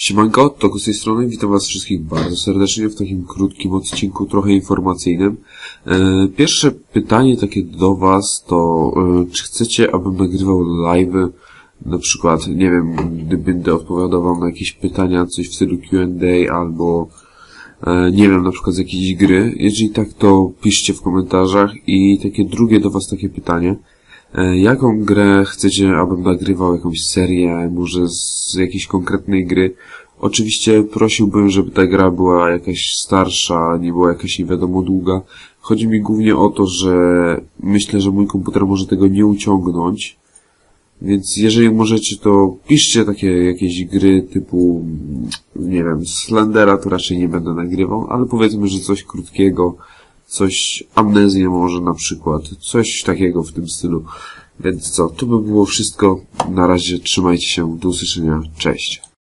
Siemanko, Toku z tej strony, witam was wszystkich bardzo serdecznie w takim krótkim odcinku, trochę informacyjnym. E, Pierwsze pytanie takie do was to, e, czy chcecie, abym nagrywał live'y, na przykład, nie wiem, gdy będę odpowiadał wam na jakieś pytania, coś w stylu Q&A albo, e, nie wiem, na przykład z jakiejś gry. Jeżeli tak, to piszcie w komentarzach i takie drugie do was takie pytanie. E, Jaką grę chcecie, abym nagrywał jakąś serię, może z jakiejś konkretnej gry? Oczywiście prosiłbym, żeby ta gra była jakaś starsza, nie była jakaś nie wiadomo długa. Chodzi mi głównie o to, że myślę, że mój komputer może tego nie uciągnąć. Więc jeżeli możecie, to piszcie takie jakieś gry typu, nie wiem, Slendera to raczej nie będę nagrywał, ale powiedzmy, że coś krótkiego, coś amnezję może na przykład, coś takiego w tym stylu. Więc co, to by było wszystko. Na razie trzymajcie się, do usłyszenia, cześć.